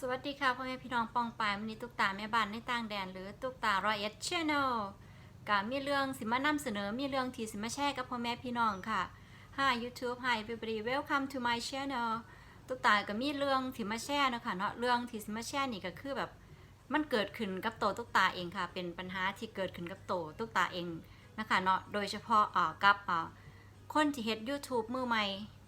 สวัสดีค่ะพ่อแม่พี่น้องปองปายวันนี้ตุ๊กตาแม่บ้านในต่างแดน หรือตุ๊กตารอยเอ็ดชแนลกับมีเรื่องสิมานำเสนอมีเรื่องที่สิมาแชร์กับพ่อแม่พี่น้องค่ะ Hi YouTube Hi everybody welcome to my channel ตุ๊กตาก็มีเรื่องที่มาแชร์เนาะคะเนาะเรื่องที่สิมาแชร์นี่ก็คือแบบมันเกิดขึ้นกับโตวตุ๊กตาเองค่ะ เป็นปัญหาที่เกิดขึ้นกับโตวตุ๊กตาเองนะคะเนาะโดยเฉพาะอ่ากับอ่าคนที่เฮ็ด YouTube มือใหม่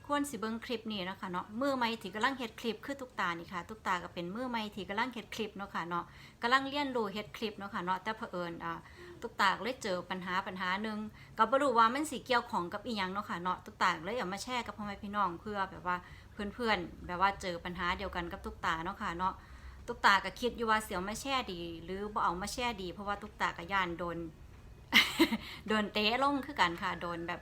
ควรสิเบิ่งคลิปนี้เนาะค่ะเนาะมือใหม่ที่กำลังเฮ็ดคลิปคือตุ๊กตานี่ค่ะตุ๊กตาก็เป็นมือใหม่ที่กำลังเฮ็ดคลิปเนาะค่ะเนาะกำลังเรียนรู้เฮ็ดคลิปเนาะค่ะเนาะแต่เผอิญอ่าตุ๊กตาก็เลยเจอปัญหาปัญหาหนึงก็บ่รู้ว่ามันสิเกี่ยวของกับอีหยังเนาะค่ะเนาะตุ๊กตาก็เลยเอามาแชร์กับพ่อแม่พี่น้องเพื่อแบบว่าเพื่อนๆแบบว่าเจอปัญหาเดียวกันกับตุ๊กตาเนาะค่ะเนาะตุ๊กตาก็คิดอยู่ว่าเสียวมาแชร์ดี หรือบ่เอามาแชร์ดี เพราะว่าตุ๊กตาก็ย่านโดนโดนเตะลงคือกันค่ะโดนแบบ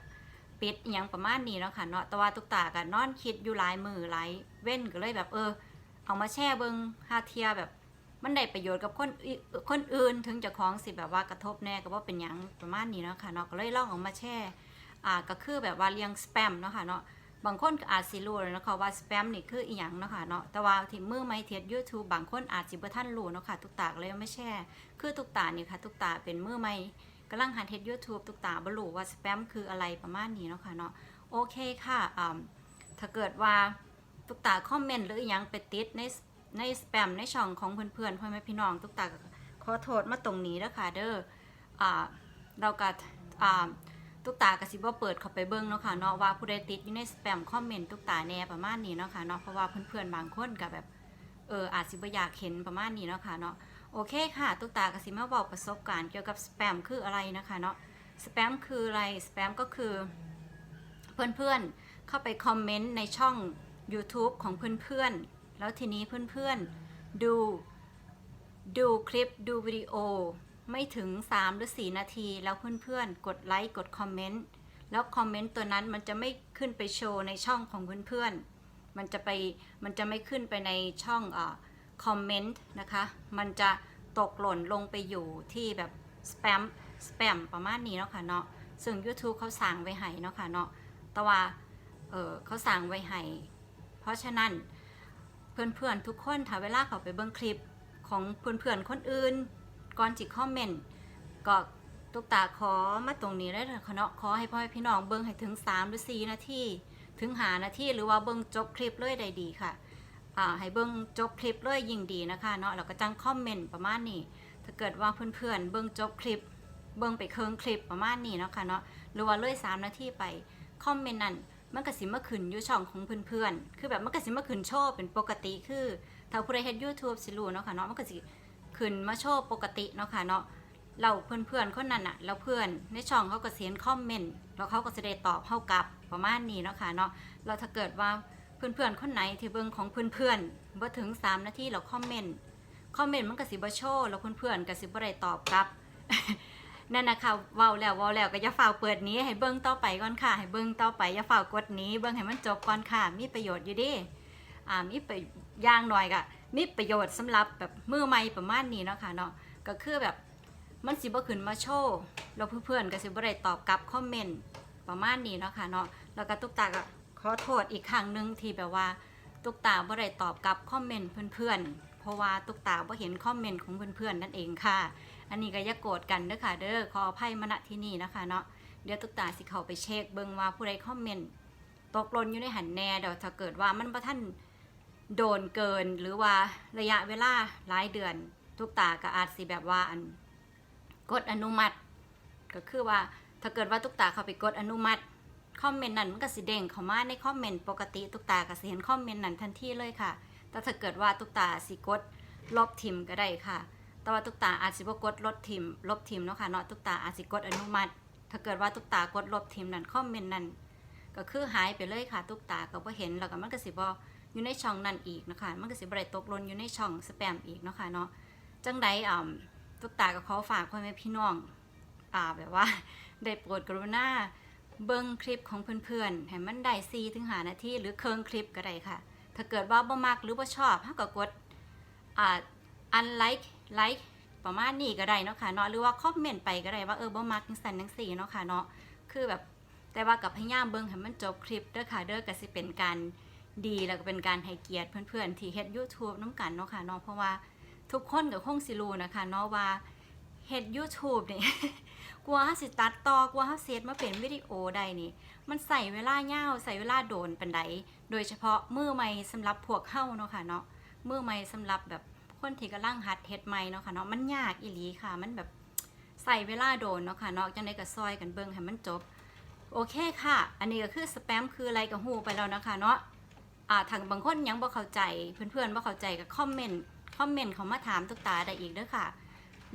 ปิดอหยังประมาณนี้เนาะค่ะเนาะแต่ว่าตุกตากันนอนคิดอยู่หลายมือหลายเว้นก็เลยแบบเออ เอามาแช่เบิงฮาเทียแบบ มันได้ประโยชน์กับคนอื่นคนอื่นถึงจะคล้องสิแบบว่ากระทบแน่ก็ว่าเป็นหยังประมาณนี้เนาะค่ะเนาะก็เลยลองเอามาแช่อ่าก็คือแบบว่าเรียงสแปมเนาะค่ะเนาะบางคนก็อาจสิรู้เลยนะคะว่าสแปมนี่คืออีหยังเนาะค่ะเนาะแต่ว่าที่มือไม่เทียด YouTube บางคนอาจสิบ่ทันรู้เนาะค่ะตุกตาก็เลยเอามาแช่ คือตุกตานี่ค่ะตุกตาเป็นมือไม่ กำลังหัดเฮ็ด YouTube ตุกตาบรู้ว่าสแปมคืออะไรประมาณนี้เนาะค่ะเนาะโอเคค่ะอ่าถ้าเกิดว่าตุกตาคอมเมนต์หรืออยังไปติดในในสแปมในช่องของเพื่อนๆพ่อแม่พี่น้องตุกตาขอโทษมาตรงนี้แล้วค่ะเด้ออ่าเราก็อ่าตุกตากสิบว่าเปิดเข้าไปเบิ่งเนาะค่ะเนาะว่าผู้ใดติดอยู่ในสแปมคอมเมนต์ตุกตาแน่ประมาณนี้เนาะค่ะเนาะเพราะว่าเพื่อนๆบางคนก็แบบเอออาจสิบอยากเห็นประมาณนี้เนาะค่ะเนาะ โอเคค่ะ ตุ๊กตากสิมาบอกประสบการณ์เกี่ยวกับสแปมคืออะไรนะคะเนาะ สแปมคืออะไร สแปมก็คือ เพื่อนๆ เข้าไปคอมเมนต์ในช่อง YouTube ของเพื่อนๆ แล้วทีนี้เพื่อนๆ ดู ดูคลิป ดูวิดีโอ ไม่ถึง 3 หรือ 4 นาที แล้วเพื่อนๆ กดไลค์ กดคอมเมนต์ แล้วคอมเมนต์ตัวนั้นมันจะไม่ขึ้นไปโชว์ในช่องของเพื่อนๆ มันจะไป มันจะไม่ขึ้นไปในช่องอ่า คอมเมนต์นะคะ มันจะตกหล่นลงไปอยู่ที่แบบสแปมสแปมประมาณนี้เนาะค่ะเนาะซึ่ง YouTube เขาสั่งไว้ให้เนาะค่ะเนาะแต่ว่าเออเขาสั่งไว้ให้เพราะฉะนั้นเพื่อนๆทุกคนถ้าเวลาเขาไปเบิ่งคลิปของเพื่อนๆคนอื่น ก่อนจิคอมเมนต์ก็ตุกตาขอมาตรงนี้ได้เลยค่ะเนาะขอให้พ่อให้พี่น้องเบิ่งให้ถึง 3 หรือ 4 นาทีถึงหานาทีหรือว่าเบิ่งจบคลิปเลยได้ดีค่ะ ให้เบิ่งจบคลิปเลยยิ่งดีนะคะเนาะแล้วก็จังคอมเมนต์ประมาณนี้ ถ้าเกิดว่าเพื่อนๆเบิ่งจบคลิป เบิ่งไปเคิงคลิปประมาณนี้เนาะค่ะเนาะหรือว่าเลย3นาทีไปคอมเมนต์นั้นมันก็สิมาขึ้นอยู่ช่องของเพื่อนๆ คือแบบมันก็สิมาขึ้นโชว์เป็นปกติคือถ้าผู้ใดเฮ็ด YouTube สิรู้เนาะค่ะเนาะมันก็สิขึ้นมาโชว์ปกติเนาะค่ะเนาะเราเพื่อนๆคนนั้นน่ะแล้วเพื่อนในช่องเขาก็เสียนคอมเมนต์แล้วเขาก็จะได้ตอบเฮากลับประมาณนี้เนาะค่ะเนาะแล้วถ้าเกิดว่า เพื่อนๆคนไหนที่เบิ่งของเพื่อนๆบ่ถึง 3 นาทีแล้วคอมเมนต์คอมเมนต์มันก็สิบ่โชว์แล้วเพื่อนๆก็สิบ่ได้ตอบกลับนั่นนะคะเว้าแล้วเว้าแล้วก็อย่าฝ่าวเปิดนี้ให้เบิ่งต่อไปก่อนค่ะ ให้เบิ่งต่อไปอย่าฝ่าวกดนี้ เบิ่งให้มันจบก่อนค่ะ มีประโยชน์อยู่ดิอ่ามีไปย่างหน่อยก็มีประโยชน์สำหรับแบบมือใหม่ประมาณนี้เนาะค่ะเนาะก็คือแบบมันสิบ่ขึ้นมาโชว์แล้วเพื่อนๆก็สิบ่ได้ตอบกลับคอมเมนต์ประมาณนี้เนาะค่ะเนาะแล้วก็ตุ๊กตาก็ อโทษอีกครั้งหนึ่งที่แบบว่า ตุกตาบ่ได้ตอบกลับคอมเมนต์เพื่อนๆ เพราะว่าตุกตาบ่เห็นคอมเมนต์ของเพื่อนๆนั่นเองค่ะ อันนี้ก็อย่าโกรธกันเด้อค่ะ เด้อขออภัยมาณที่นี่นะคะเนาะเดี๋ยวตุกตาสิเข้าไปเช็คเบิ่งว่าผู้ใดคอมเมนต์ตกหล่นอยู่ในหันแน่เดี๋ยวถ้าเกิดว่ามันบ่ทันโดนเกินหรือว่าระยะเวลาหลายเดือนตุกตาก็อาจสิแบบว่าอันกดอนุมัติ ก็คือว่าถ้าเกิดว่าตุกตาเข้าไปกดอนุมัติ คอมเมนต์นั้นมันก็สิเด้งเข้ามาในคอมเมนต์ปกติตุกตาก็สิเห็นคอมเมนต์นั้นทันทีเลยค่ะ แต่ถ้าเกิดว่าตุกตาสิกดลบทิมก็ได้ค่ะ แต่ว่าตุกตาอาจสิบ่กดลบทิมลบทิมเนาะค่ะเนาะตุกตาอาจสิกดอนุมัติ ถ้าเกิดว่าตุกตากดลบทิมนั้นคอมเมนต์นั้นก็คือหายไปเลยค่ะ ตุกตาก็บ่เห็นแล้วก็มันก็สิบ่อยู่ในช่องนั้นอีกนะคะมันก็สิบ่ได้ตกหล่นอยู่ในช่องสแปมอีกเนาะค่ะเนาะจังใดอ่าตุกตาก็ขอฝากพ่อแม่พี่น้องอ่าแบบว่าได้โปรดกรุณา เบิ้งคลิปของเพื่อนๆให้มันได้ซีถึงหานาทีหรือเคิงคลิปก็ได้ค่ะ ถ้าเกิดว่าบ่มักหรือบ่ชอบเฮาก็กดอ่าอันไลค์ไลค์ประมาณนี้ก็ได้เนาะค่ะเนาะหรือว่าคอมเมนต์ไปก็ได้ว่าเออบ่มักจังซั่นจังซี่เนาะค่ะเนาะคือแบบแต่ว่ากับพยายามเบิ่งให้มันจบคลิปเด้อค่ะเด้อก็สิเป็นการดีแล้วก็เป็นการให้เกียรติเพื่อนๆที่เฮ็ด YouTube น้ำกันเนาะค่ะเนาะเพราะว่าทุกคนก็คงสิรู้นะคะเนาะว่า เฮ็ด YouTube นี่ กลัวเฮาสิตัดต่อกลัวเฮาเซตมาเป็นวิดีโอได้นี่ มันใส่เวลายาวใส่เวลาโดนปานใดโดยเฉพาะมือใหม่สำหรับพวกเฮาเนาะค่ะเนาะมือใหม่สำหรับแบบคนที่กำลังหัดเฮ็ดใหม่เนาะค่ะเนาะมันยากอีหลีค่ะ มันแบบใส่เวลาโดนเนาะค่ะเนาะจังได๋ก็ซอยกันเบิ่งให้มันจบ โอเคค่ะ อันนี้ก็คือสแปมคืออะไรกับฮูไปแล้วนะคะเนาะอ่าทางบางคนยังบ่เข้าใจเพื่อนๆบ่เข้าใจก็คอมเมนต์คอมเมนต์เขามาถามตุ๊กตาได้อีกเด้อค่ะ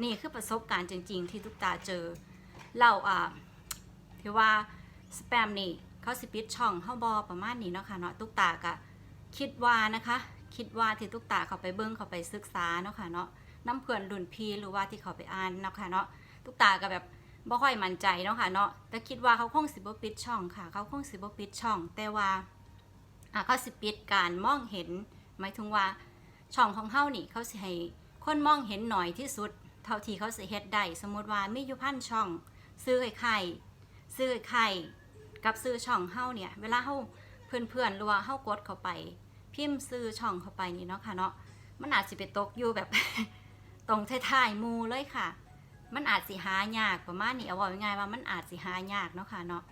นี่คือประสบการณ์จริง ๆ ที่ตุกตาเจอ เราอ่าที่ว่าสแปมนี่เขาสิปิดช่องเฮาบ่ประมาณนี้เนาะค่ะเนาะตุกตาก็คิดว่านะคะ คิดว่าที่ตุกตาเขาไปเบิ่งเขาไปศึกษาเนาะค่ะเนาะน้ำเพื่อนรุ่นพีหรือว่าที่เขาไปอ่านเนาะค่ะเนาะตุกตาก็แบบบ่ค่อยมั่นใจเนาะค่ะเนาะแต่คิดว่าเขาคงสิบ่ปิดช่องค่ะ เขาคงสิบ่ปิดช่อง แต่ว่าอะเขาสิปิดการมองเห็น หมายถึงว่าช่องของเฮานี่เขาสิให้คนมองเห็นหน่อยที่สุด เท่าที่เขาสิเฮ็ดได้สมมติว่ามีอยู่พันช่อง ซื้อไอ้ไข่ซื้อไข่กับซื้อช่องเฮาเนี่ย เวลาเฮาเพื่อนๆรือว่าเฮากดเข้าไป พิมพ์ซื้อช่องเข้าไปนี่เนาะค่ะเนาะมันอาจสิไปตกอยู่แบบตรงท้ายๆมูเลยค่ะ มันอาจสิหายากประมาณนี้เอาไว้ง่ายว่ามันอาจสิหายากเนาะค่ะเนาะ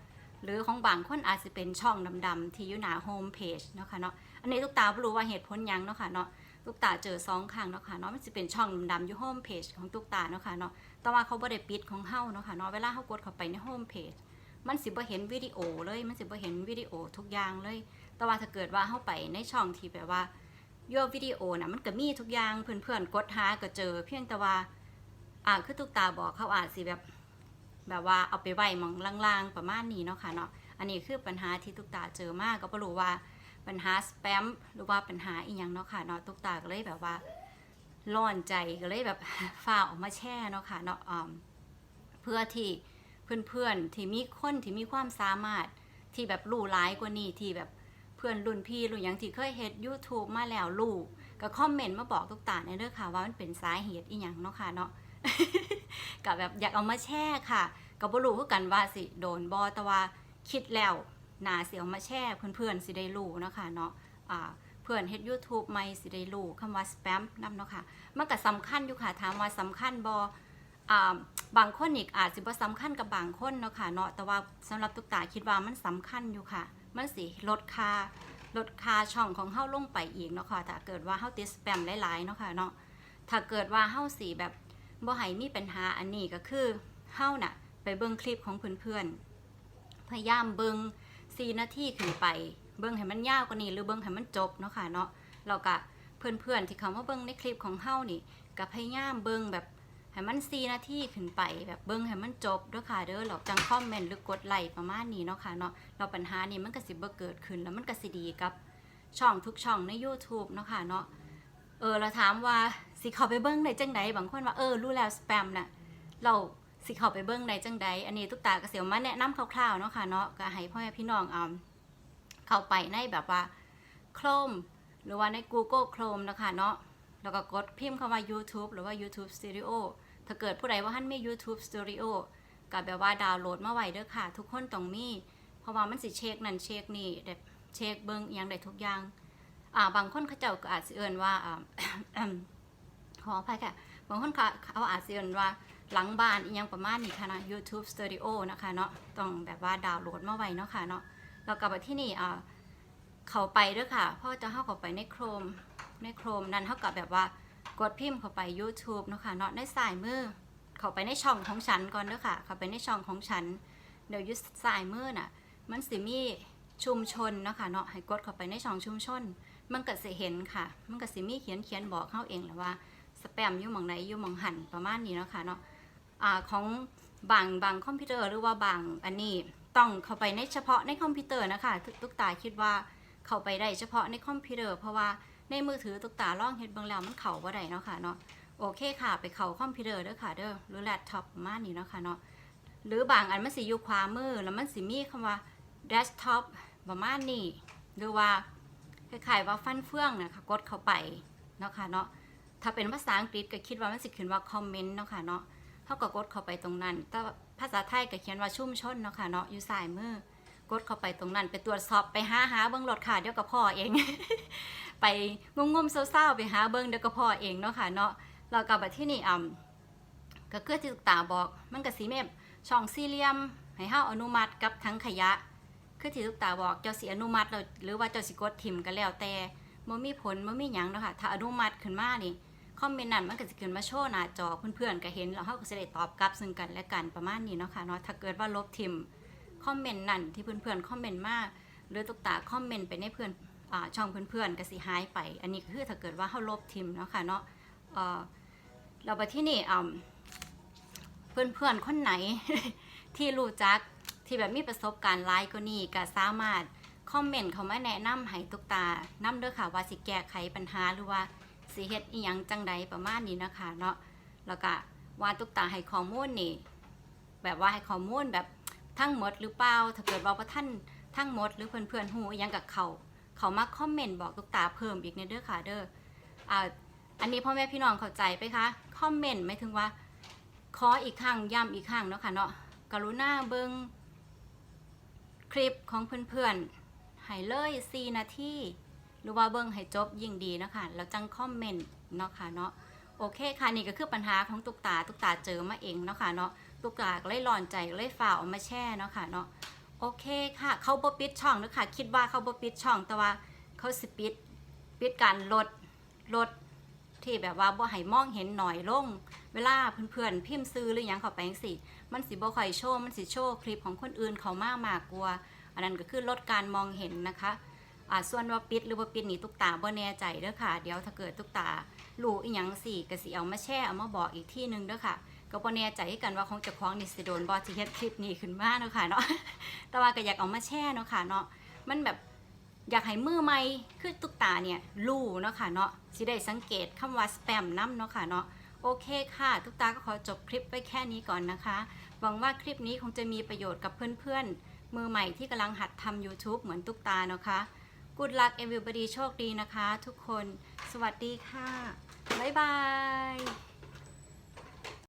หรือของบางคนอาจจะเป็นช่องดำๆที่อยู่หน้าโฮมเพจเนาะค่ะเนาะอันนี้ลูกตาบ่รู้ว่าเหตุผลยังเนาะค่ะเนาะ ลูกตาเจอสองครั้งเนาะค่ะเนาะมันจะเป็นช่องดำๆอยู่โฮมเพจของลูกตาเนาะค่ะเนาะแต่ว่าเขาบ่ได้ปิดของเฮาเนาะค่ะเนาะเวลาเฮากดเข้าไปในโฮมเพจมันสิบ่เห็นวิดีโอเลย มันสิบ่เห็นวิดีโอทุกอย่างเลย แต่ว่าถ้าเกิดว่าเฮาไปในช่องที่แบบว่าโยวิดีโอน่ะมันก็มีทุกอย่างเพื่อนๆกดหาก็เจอ เพียงแต่ว่าอ่าคือตุกตาบอกเขาอาจสิแบบแบบว่าเอาไปไว้มองล่างๆประมาณนี้เนาะค่ะเนาะอันนี้คือปัญหาที่ตุกตาเจอมากก็บ่รู้ว่า ปัญหาสแปมหรือว่าปัญหาอีหยังเนาะค่ะเนาะตุกตาก็เลยแบบว่าร้อนใจก็เลยแบบฝ่าออกมาแช่เนาะค่ะเนาะเพื่อที่เพื่อนๆที่มีคนที่มีความสามารถที่แบบรู้หลายกว่านี้ที่แบบเพื่อนรุ่นพี่รุ่นยังที่เคยเฮ็ด YouTube มาแล้วรู้ก็คอมเมนต์มาบอกตุกตาในเด้อค่ะว่ามันเป็นสาเหตุอีหยังเนาะค่ะเนาะก็แบบอยากเอามาแช่ค่ะก็บ่รู้คือกันว่าสิโดนบ่แต่ว่าคิดแล้ว น่าสิเอามาแช่เพื่อนๆสิได้รู้นะคะเนาะเพื่อนเฮ็ด YouTube ใหม่สิได้รู้คำว่าสแปมนำเนาะค่ะมันก็สำคัญอยู่ค่ะถามว่าสำคัญบ่อ่บางคนอีกอาจสิบ่สำคัญกับบางคนเนาะค่ะเนาะแต่ว่าสำหรับตุ๊กตาคิดว่ามันสำคัญอยู่ค่ะ มันสิลดค่าลดค่าช่องของเฮาลงไปอีกเนาะค่ะถ้าเกิดว่าเฮาติดสแปมหลายๆเนาะค่ะเนาะถ้าเกิดว่าเฮาสิแบบบ่ให้มีปัญหาอันนี้ก็คือเฮาน่ะ ไปเบิ่งคลิปของเพื่อนๆพยายามเบิ่ง 4นาทีขึ้นไป เบิ่งให้มันยาวกว่านี้หรือเบิ่งให้มันจบเนาะค่ะเนาะแล้วก็เพื่อนๆที่เขามาเบิ่งในคลิปของเฮานี่ก็พยายามเบิ่งแบบให้มัน4นาทีขึ้นไป แบบเบิ่งให้มันจบเด้อค่ะเด้อแล้วจังคอมเมนต์หรือกดไลค์ประมาณนี้เนาะค่ะเนาะเราปัญหานี้มันก็สิบ่เกิดขึ้นแล้วมันก็สิดีกับช่องทุกช่องใน YouTube เนาะค่ะเนาะเออเราถามว่าสิเขาไปเบิ้งได้จังใดบางคนว่าเออรู้แล้วสแปมน่ะเรา สิเขาไปเบิ้งได้จังใดอันนี้ตุ๊กตาก็เสียวมาแนะนำคร่าวๆเนาะค่ะเนาะก็ให้พ่อแม่พี่น้องเอาเข้าไปในแบบว่า Chrome หรือว่าใน Google Chrome นะคะเนาะแล้วก็กดพิมพ์คำว่า YouTube หรือว่า YouTube Studio ถ้าเกิดผู้ใดว่าท่านมี YouTube Studio ก็แบบว่าดาวน์โหลดมาไว้เด้อค่ะ ทุกคนต้องมีเพราะว่ามันสิเช็คนั่นเช็คนี่แบบเช็คเบิ้งอย่างใดทุกอย่างอ่าบางคนเขาเจ้าก็อาจสิเอินว่าอ่าขออภัยค่ะบางคนเขาเขาอาจสิเอินว่า หลังบ้านอีหยังประมาณนี้ค่ะนะ YouTube Studio นะคะเนาะต้องแบบว่าดาวน์โหลดมาไว้เนาะค่ะเนาะแล้วกลับมาที่นี่อ่าเขาไปด้วยค่ะพราะจะเข้าเข้าไปใน Chrome ใน Chrome นั้นเท่ากับแบบว่ากดพิมพ์เข้าไป YouTube เนาะค่ะเนาะในสายมือเข้าไปในช่องของฉันก่อนเด้อค่ะ เข้าไปในช่องของฉัน เดี๋ยวยุสายมือน่ะ มันสิมีชุมชนเนาะค่ะเนาะให้กดเข้าไปในช่องชุมชน มันก็สิเห็นค่ะ มันก็สิมีเขียนเขียนบอกเข้าเองแหละว่าสแปมอยู่หมองไหนอยู่หมองหันประมาณนี้เนาะค่ะเนาะ อของบางบางคอมพิวเตอร์หรือว่าบางอันนี้ต้องเข้าไปในเฉพาะในคอมพิวเตอร์นะคะทุกทุกตาคิดว่าเข้าไปได้เฉพาะในคอมพิวเตอร์เพราะว่าในมือถือทุกตาล่องเฮ็ดบางแล้วมันเข้าบ่ได้เนาะค่ะเนาะโอเคค่ะไปเข้าคอมพิวเตอร์เด้อค่ะเด้อหรือแล็ปท็อปมานี้เนาะค่ะเนาะหรือบางอันมันสิอยู่ขวามือแล้วมันสิมีคำว่า desktop ประมาณนี้หรือว่าคล้ายๆว่าฟันเฟืองนะคะกดเข้าไปเนาะค่ะเนาะถ้าเป็นภาษาอังกฤษก็คิดว่ามันสิขึ้นว่าคอมเมนต์เนาะค่ะเนาะ เขาก็กดเข้าไปตรงนั้น แต่ภาษาไทยก็เขียนว่าชุ่มชนเนาะค่ะเนาะอยู่ซ้ายมือกดเข้าไปตรงนั้น ไปตรวจสอบไปหาหาเบิ้งรถค่ะเดี๋ยวกับพ่อเอง ไปงมๆเศร้าๆไปหาเบิ้งเดี๋ยวกับพ่อเองเนาะค่ะเนาะเรากลับมาที่นี่อ่ำก็คือที่ตุกตาบอก มันก็สีเมบช่องสี่เหลี่ยมให้เฮาอนุมัติกับทั้งขยะ คือที่ตุกตาบอกเจ้าสิอนุมัติแล้วหรือว่าเจ้าสิกดทิมก็แล้วแต่บ่มีผลบ่มีหยังเนาะค่ะถ้าอนุมัติขึ้นมานี่ คอมเมนต์นั้นมันก็จะขึ้นมาโชว์หน้าจอเพื่อนๆก็เห็นแล้วเฮาก็สิได้ตอบกลับซึ่งกันและกันประมาณนี้เนาะค่ะเนาะถ้าเกิดว่าลบทิมคอมเมนต์นั่นที่เพื่อนๆคอมเมนต์มาหรือตุกตาคอมเมนต์ไปในเพื่อนอ่าช่องเพื่อนๆก็สิหายไป อันนี้ก็คือถ้าเกิดว่าเฮาลบทิมเนาะค่ะเนาะเอ่อเราไปที่นี่อ่าเพื่อนๆคนไหนที่รู้จักที่แบบมีประสบการณ์หลายก็นี่ก็สามารถคอมเมนต์เขามาแนะนำให้ตุกตานำเด้อค่ะว่าสิแก้ไขปัญหาหรือว่า สิเฮ็ดอีหยังจังใดประมาณนี้นะคะเนาะแล้วก็ว่าตุกตาให้ข้อมูลนี่ แบบว่าให้ข้อมูลแบบทั้งหมดหรือเปล่าถ้าเกิดว่าท่านทั้งหมดหรือเพื่อนๆฮู้อิหยังกับเขาเขามาคอมเมนต์บอกตุกตาเพิ่มอีกในเด้อค่ะเด้ออ่าอันนี้พ่อแม่พี่น้องเข้าใจไปคะคอมเมนต์หมายถึงว่าขออีกครั้งย้ำอีกครั้งเนาะค่ะเนาะกรุณาเบิงคลิปของเพื่อนๆให้เลย4นาที หรือว่าเบิ่งให้จบยิ่งดีเนาะคะแล้วจังคอมเมนต์เนาะค่ะเนาะโอเคค่ะนี่ก็คือปัญหาของตุกตาตุกตาเจอมาเองเนาะค่ะเนาะตุกตาเลยร้อนใจเลยฝ่าออกมาแช่เนาะค่ะเนาะโอเคค่ะเขาบปิดช่องเนาะค่ะคิดว่าเขาบปิดช่องแต่ว่าเขาสปิดปิดการลดลดที่แบบว่าบ่ให้มองเห็นหน่อยลง เวลาเพื่อนๆพิมพ์ซื้อหรือยังเขาไปจังซี่มันสิบ่ค่อยโชว์มันสิโชว์คลิปของคนอื่นเขามากมากกว่าอันนั้นก็คือลดการมองเห็นนะคะ อ่าส่วนว่าปิดหรือว่าปิดนี่ตุกตาบ่แน่ใจเด้อค่ะ เดี๋ยวถ้าเกิดตุกตารู้อีหยังสิก็สิเอามาแชร์เอามาบอกอีกที่หนึงเด้อค่ะ ก็บ่แน่ใจกันว่าของเจ้าของนี่สิโดนบ่สิเฮ็ดคลิปนี้ขึ้นมาเนาะค่ะเนาะแต่ว่าก็อยากเอามาแชร์เนาะค่ะเนาะมันแบบอยากให้มือใหม่คือตุกตาเนี่ยรู้เนาะค่ะเนาะสิได้สังเกตคำว่าสแปมนํเนาะค่ะเนาะโอเคค่ะตุกตาก็ขอจบคลิปไปแค่นี้ก่อนนะคะ หวังว่าคลิปนี้คงจะมีประโยชน์กับเพื่อนๆ มือใหม่ที่กำลังหัดทำ YouTube เหมือนตุกตานะคะ Good luck everybody โชคดีนะคะ ทุกคน สวัสดีค่ะ บ๊ายบาย